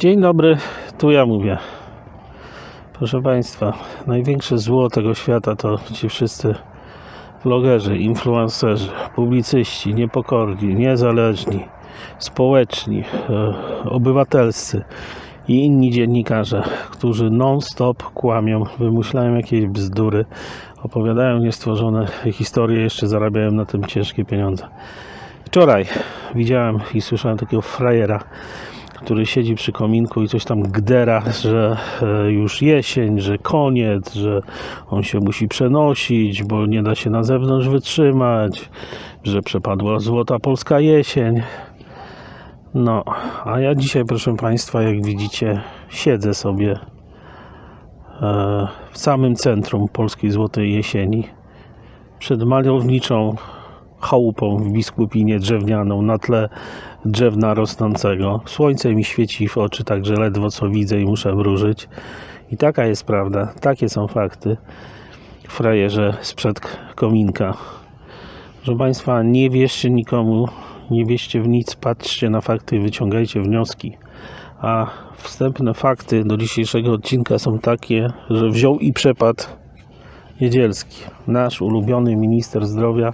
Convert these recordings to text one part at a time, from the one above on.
Dzień dobry, tu ja mówię. Proszę Państwa, największe zło tego świata to ci wszyscy vlogerzy, influencerzy, publicyści, niepokorni, niezależni, społeczni, e, obywatelscy i inni dziennikarze, którzy non-stop kłamią, wymyślają jakieś bzdury, opowiadają niestworzone historie, jeszcze zarabiają na tym ciężkie pieniądze. Wczoraj widziałem i słyszałem takiego frajera, który siedzi przy kominku i coś tam gdera, że e, już jesień, że koniec, że on się musi przenosić, bo nie da się na zewnątrz wytrzymać, że przepadła złota polska jesień. No, a ja dzisiaj, proszę Państwa, jak widzicie, siedzę sobie e, w samym centrum polskiej złotej jesieni, przed malowniczą chałupą w Biskupinie drewnianą na tle drzewna rosnącego. Słońce mi świeci w oczy, także ledwo co widzę i muszę mrużyć. I taka jest prawda, takie są fakty. Frajerze sprzed kominka. Proszę Państwa, nie wierzcie nikomu, nie wierzcie w nic, patrzcie na fakty i wyciągajcie wnioski. A wstępne fakty do dzisiejszego odcinka są takie, że wziął i przepadł Niedzielski, nasz ulubiony minister zdrowia,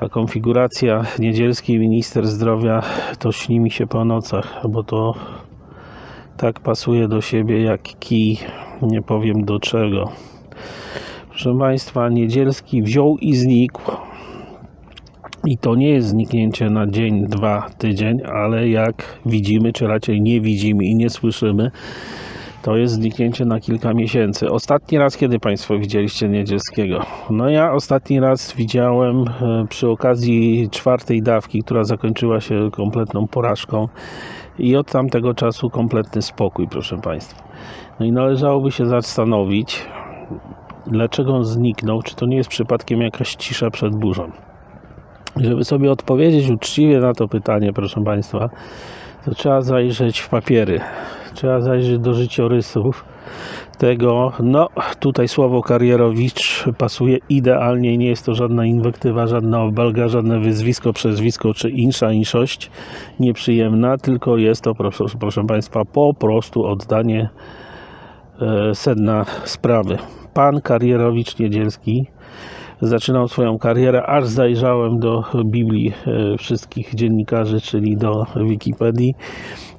a konfiguracja niedzielski minister zdrowia to śni mi się po nocach, bo to tak pasuje do siebie jak kij, nie powiem do czego. Proszę Państwa, niedzielski wziął i znikł. I to nie jest zniknięcie na dzień, dwa, tydzień, ale jak widzimy, czy raczej nie widzimy i nie słyszymy, to jest zniknięcie na kilka miesięcy. Ostatni raz, kiedy Państwo widzieliście Niedzielskiego? No ja ostatni raz widziałem e, przy okazji czwartej dawki, która zakończyła się kompletną porażką i od tamtego czasu kompletny spokój, proszę Państwa. No i należałoby się zastanowić, dlaczego on zniknął, czy to nie jest przypadkiem jakaś cisza przed burzą. Żeby sobie odpowiedzieć uczciwie na to pytanie, proszę Państwa, to trzeba zajrzeć w papiery. Trzeba zajrzeć do życiorysów tego. No, tutaj słowo karierowicz pasuje idealnie. Nie jest to żadna inwektywa, żadna obelga, żadne wyzwisko, przezwisko czy insza inszość nieprzyjemna, tylko jest to, proszę, proszę Państwa, po prostu oddanie e, sedna sprawy. Pan Karierowicz Niedzielski zaczynał swoją karierę, aż zajrzałem do Biblii e, wszystkich dziennikarzy, czyli do Wikipedii.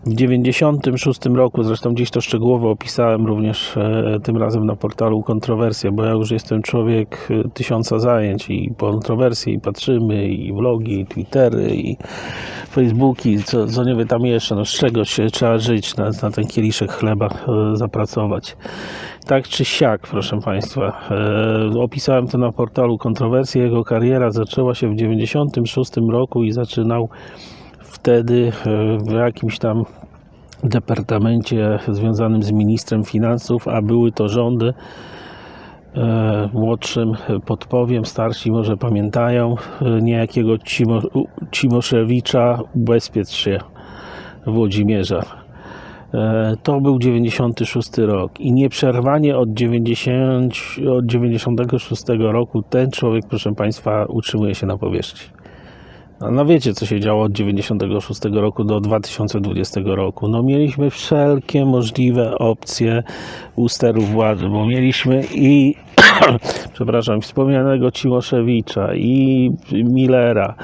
W 96 roku, zresztą gdzieś to szczegółowo opisałem również e, tym razem na portalu Kontrowersja, bo ja już jestem człowiek e, tysiąca zajęć i kontrowersje, i patrzymy, i vlogi, i twittery, i facebooki, co, co nie wie tam jeszcze, no z czego się trzeba żyć, na, na ten kieliszek chleba e, zapracować. Tak czy siak, proszę Państwa, opisałem to na portalu Kontrowersje. Jego kariera zaczęła się w 96 roku i zaczynał wtedy e, w jakimś tam departamencie związanym z ministrem finansów, a były to rządy. E, młodszym podpowiem, starsi może pamiętają e, niejakiego Cimo, Cimoszewicza, ubezpiecz się Włodzimierza. To był 96 rok i nieprzerwanie od, 90, od 96 roku ten człowiek, proszę Państwa, utrzymuje się na powierzchni. No wiecie, co się działo od 96 roku do 2020 roku. No mieliśmy wszelkie możliwe opcje u steru władzy, bo mieliśmy i przepraszam, wspomnianego Cimoszewicza i Millera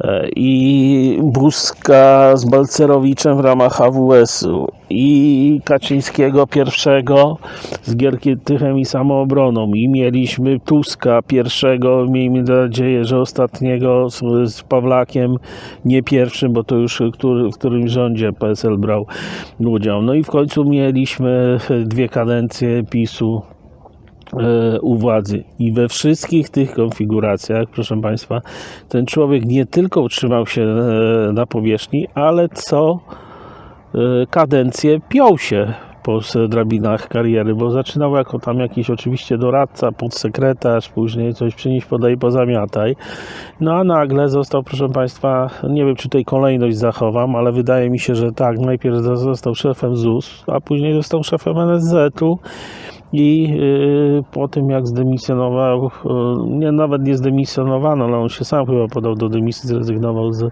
e, i Buzka z Balcerowiczem w ramach AWS-u i Kaczyńskiego pierwszego z Giertychem i Samoobroną i mieliśmy Tuska pierwszego, miejmy nadzieję, że ostatniego z, z Pawlakiem, nie pierwszym, bo to już który, w którym rządzie PSL brał udział. No i w końcu mieliśmy dwie kadencje PiSu e, u władzy. I we wszystkich tych konfiguracjach, proszę Państwa, ten człowiek nie tylko utrzymał się e, na powierzchni, ale co kadencję piął się po drabinach kariery, bo zaczynał jako tam jakiś oczywiście doradca, podsekretarz, później coś przynieść, podaj, pozamiataj. No a nagle został, proszę Państwa, nie wiem czy tutaj kolejność zachowam, ale wydaje mi się, że tak, najpierw został szefem ZUS, a później został szefem NSZ-u i yy, po tym jak zdemisjonował, yy, nie, nawet nie zdemisjonowano, ale on się sam chyba podał do dymisji, zrezygnował z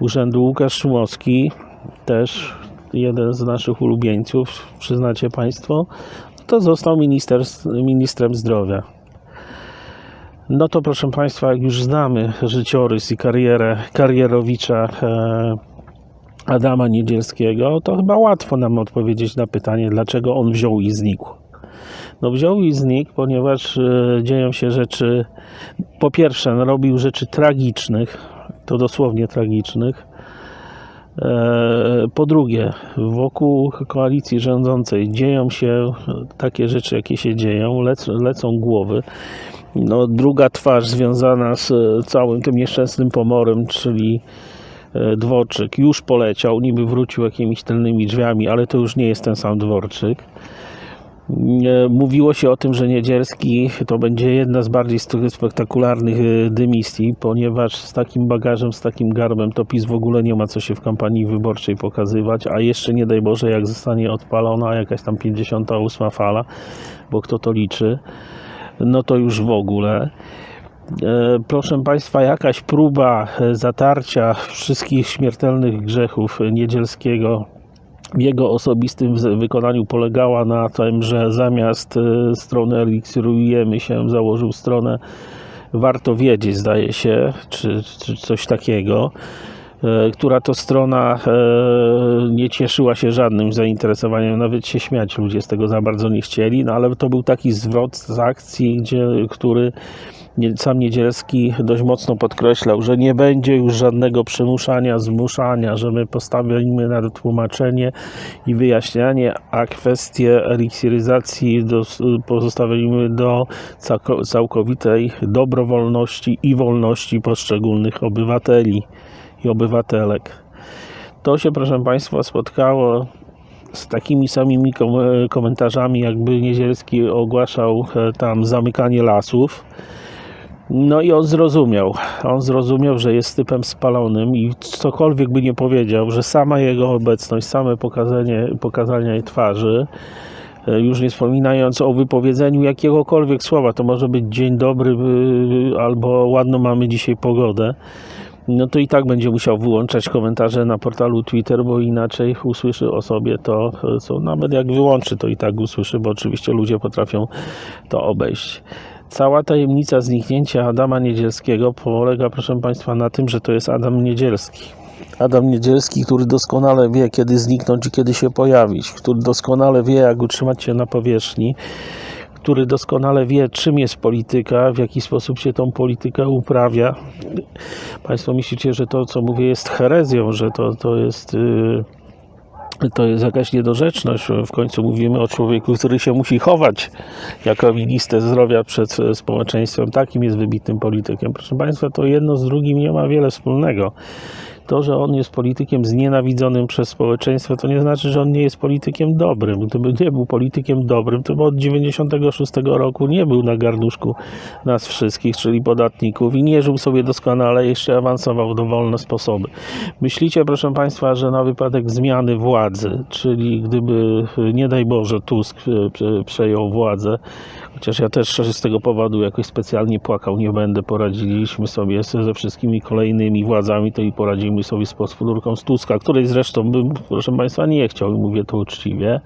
urzędu Łukasz Szumowski, też jeden z naszych ulubieńców, przyznacie Państwo, to został minister, ministrem zdrowia. No to proszę Państwa, jak już znamy życiorys i karierę karierowicza e, Adama Niedzielskiego, to chyba łatwo nam odpowiedzieć na pytanie, dlaczego on wziął i znikł. No wziął i znikł, ponieważ e, dzieją się rzeczy, po pierwsze robił rzeczy tragicznych, to dosłownie tragicznych, Po drugie, wokół koalicji rządzącej dzieją się takie rzeczy, jakie się dzieją, lec, lecą głowy. No, druga twarz związana z e, całym tym nieszczęsnym pomorem, czyli e, Dworczyk, już poleciał, niby wrócił jakimiś tylnymi drzwiami, ale to już nie jest ten sam Dworczyk. Mówiło się o tym, że Niedzielski to będzie jedna z bardziej spektakularnych e, dymisji, ponieważ z takim bagażem, z takim garbem to PiS w ogóle nie ma co się w kampanii wyborczej pokazywać, a jeszcze nie daj Boże, jak zostanie odpalona jakaś tam 58 fala, bo kto to liczy, no to już w ogóle. E, Proszę Państwa, jakaś próba e, zatarcia wszystkich śmiertelnych grzechów Niedzielskiego jego osobistym wykonaniu polegała na tym, że zamiast e, strony eliksirujemy się, założył stronę. Warto wiedzieć, zdaje się, czy, czy coś takiego, e, która to strona e, nie cieszyła się żadnym zainteresowaniem, nawet się śmiać ludzie z tego za bardzo nie chcieli, no ale to był taki zwrot z akcji, gdzie, który sam Niedzielski dość mocno podkreślał, że nie będzie już żadnego przymuszania, zmuszania, że my postawimy na tłumaczenie i wyjaśnianie, a kwestie eliksiryzacji pozostawimy do całko- całkowitej dobrowolności i wolności poszczególnych obywateli i obywatelek. To się, proszę Państwa, spotkało z takimi samymi kom- komentarzami, jakby Niedzielski ogłaszał e, tam zamykanie lasów. No i on zrozumiał. On zrozumiał, że jest typem spalonym i cokolwiek by nie powiedział, że sama jego obecność, same pokazanie, pokazanie jej twarzy, e, już nie wspominając o wypowiedzeniu jakiegokolwiek słowa, to może być dzień dobry y, albo ładno mamy dzisiaj pogodę, no to i tak będzie musiał wyłączać komentarze na portalu Twitter, bo inaczej usłyszy o sobie to, co nawet jak wyłączy, to i tak usłyszy, bo oczywiście ludzie potrafią to obejść. Cała tajemnica zniknięcia Adama Niedzielskiego polega, proszę Państwa, na tym, że to jest Adam Niedzielski. Adam Niedzielski, który doskonale wie, kiedy zniknąć i kiedy się pojawić, który doskonale wie, jak utrzymać się na powierzchni, który doskonale wie, czym jest polityka, w jaki sposób się tą politykę uprawia. Państwo myślicie, że to, co mówię, jest herezją, że to, to jest. Yy, to jest jakaś niedorzeczność. W końcu mówimy o człowieku, który się musi chować jako minister zdrowia przed e, społeczeństwem. Takim jest wybitnym politykiem. Proszę Państwa, to jedno z drugim nie ma wiele wspólnego. To, że on jest politykiem znienawidzonym przez społeczeństwo, to nie znaczy, że on nie jest politykiem dobrym. Gdyby nie był politykiem dobrym, to by od 96 roku nie był na garnuszku nas wszystkich, czyli podatników i nie żył sobie doskonale, jeszcze awansował dowolne sposoby. Myślicie, proszę Państwa, że na wypadek zmiany władzy, czyli gdyby, nie daj Boże, Tusk e, prze- przejął władzę, chociaż ja też z tego powodu jakoś specjalnie płakał nie będę, poradziliśmy sobie ze wszystkimi kolejnymi władzami, to i poradzimy sobie z powtórką z Tuska, której zresztą bym, proszę Państwa, nie chciał mówię to uczciwie.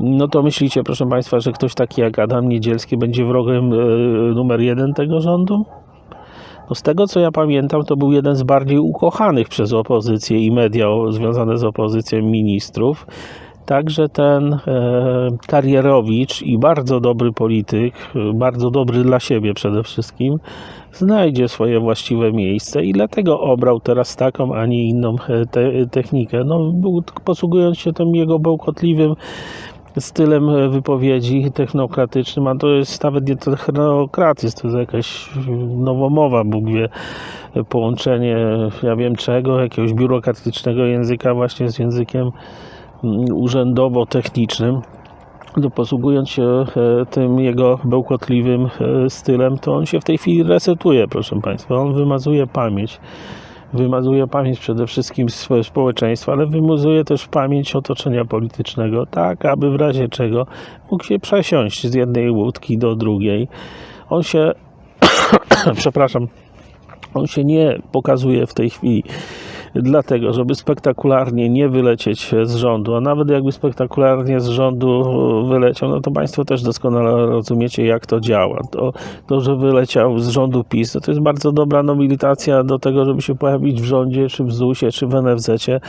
No to myślicie, proszę Państwa, że ktoś taki jak Adam Niedzielski będzie wrogiem e, numer jeden tego rządu? No z tego co ja pamiętam, to był jeden z bardziej ukochanych przez opozycję i media związane z opozycją ministrów. Także ten e, karierowicz i bardzo dobry polityk, e, bardzo dobry dla siebie przede wszystkim, znajdzie swoje właściwe miejsce i dlatego obrał teraz taką, a nie inną e, te, technikę. No, posługując się tym jego bełkotliwym stylem e, wypowiedzi technokratycznym, a to jest nawet nie technokratyzm, to jest jakaś e, nowomowa, Bóg wie, e, połączenie, ja wiem czego, jakiegoś biurokratycznego języka właśnie z językiem urzędowo-technicznym. No, posługując się e, tym jego bełkotliwym e, stylem, to on się w tej chwili resetuje, proszę Państwa. On wymazuje pamięć. Wymazuje pamięć przede wszystkim spo- społeczeństwa, ale wymazuje też pamięć otoczenia politycznego, tak aby w razie czego mógł się przesiąść z jednej łódki do drugiej. On się, przepraszam, on się nie pokazuje w tej chwili dlatego, żeby spektakularnie nie wylecieć z rządu, a nawet jakby spektakularnie z rządu wyleciał, no to Państwo też doskonale rozumiecie, jak to działa. To, to że wyleciał z rządu PiS, no to jest bardzo dobra nobilitacja do tego, żeby się pojawić w rządzie, czy w ZUS-ie, czy w NFZ-cie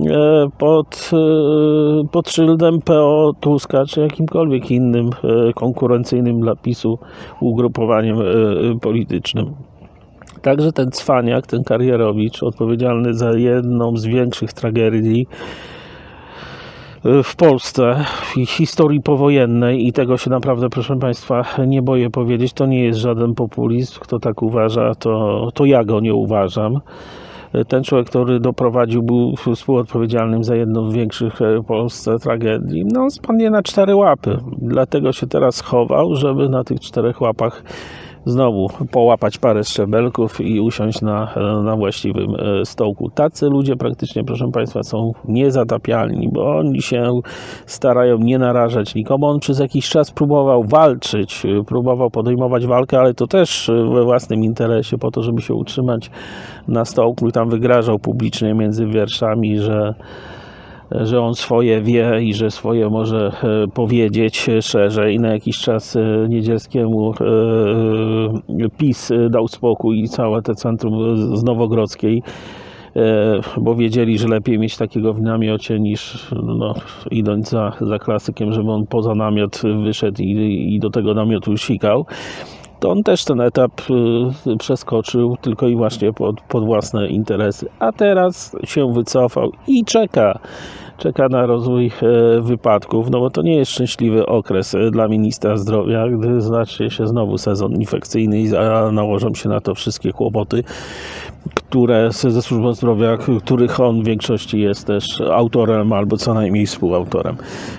e, pod, e, pod szyldem PO Tuska, czy jakimkolwiek innym e, konkurencyjnym dla PiSu ugrupowaniem politycznym. Także ten cwaniak, ten karierowicz, odpowiedzialny za jedną z większych tragedii y, w Polsce, w historii powojennej i tego się naprawdę, proszę Państwa, nie boję powiedzieć, to nie jest żaden populizm, kto tak uważa, to, to ja go nie uważam. Y, Ten człowiek, który doprowadził, był współodpowiedzialnym za jedną z większych e, w Polsce tragedii, no spadnie na cztery łapy. Dlatego się teraz chował, żeby na tych czterech łapach znowu połapać parę szczebelków i usiąść na, na właściwym e, stołku. Tacy ludzie praktycznie, proszę Państwa, są niezatapialni, bo oni się starają nie narażać nikomu. On przez jakiś czas próbował walczyć, e, próbował podejmować walkę, ale to też e, we własnym interesie, po to, żeby się utrzymać na stołku i tam wygrażał publicznie między wierszami, że że on swoje wie i że swoje może e, powiedzieć szerzej. Na jakiś czas e, Niedzielskiemu e, PiS dał spokój i całe te centrum z Nowogrodzkiej, bo wiedzieli, że lepiej mieć takiego w namiocie niż no, idąc za, za klasykiem, żeby on poza namiot wyszedł i, i do tego namiotu sikał to on też ten etap y, przeskoczył tylko i właśnie pod, pod własne interesy. A teraz się wycofał i czeka. Czeka na rozwój e, wypadków, no bo to nie jest szczęśliwy okres e, dla ministra zdrowia, gdy zacznie się znowu sezon infekcyjny i nałożą się na to wszystkie kłopoty, które ze służbą zdrowia, których on w większości jest też autorem albo co najmniej współautorem.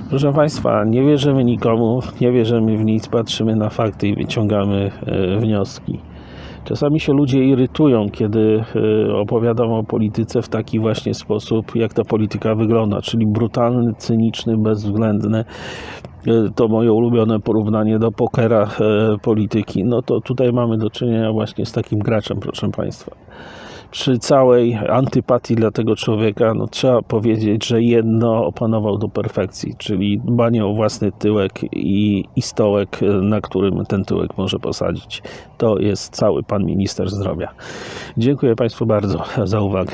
Proszę Państwa, nie wierzymy nikomu, nie wierzymy w nic, patrzymy na fakty i wyciągamy e, wnioski. Czasami się ludzie irytują, kiedy e, opowiadam o polityce w taki właśnie sposób, jak ta polityka wygląda, czyli brutalny, cyniczny, bezwzględny. E, To moje ulubione porównanie do pokera e, polityki. No to tutaj mamy do czynienia właśnie z takim graczem, proszę Państwa przy całej antypatii dla tego człowieka, no trzeba powiedzieć, że jedno opanował do perfekcji, czyli dbanie o własny tyłek i, i stołek, na którym ten tyłek może posadzić. To jest cały pan minister zdrowia. Dziękuję Państwu bardzo za uwagę.